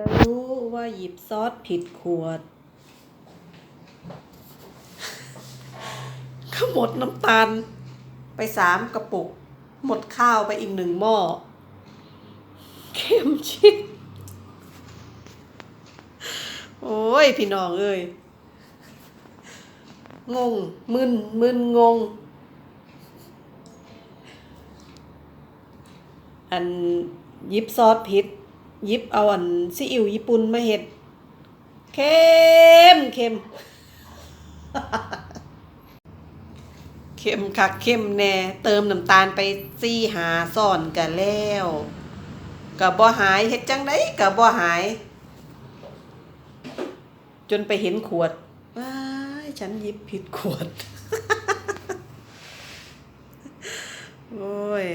จะรู้ว่าหยิบซอสผิดขวด ก็หมดน้ำตาล ไปสามกระปุก หมดข้าวไปอีกหนึ่งหม้อเค็มชิบโอ้ย พี่น้องเอ้ย งง มึน มึนงง อันหยิบซอสผิด ยิบเอาอันซีอิ๊วญี่ปุ่นมาเฮ็ดเค็มเค็มเค็มคักเค็มแน่ เติมน้ำตาลไปซี่หาซ่อนกันแล้วกับบ่หายเฮ็ดจังไดกับบ่หาย จนไปเห็นขวดว้ายฉันหยิบผิดขวด โอ้ย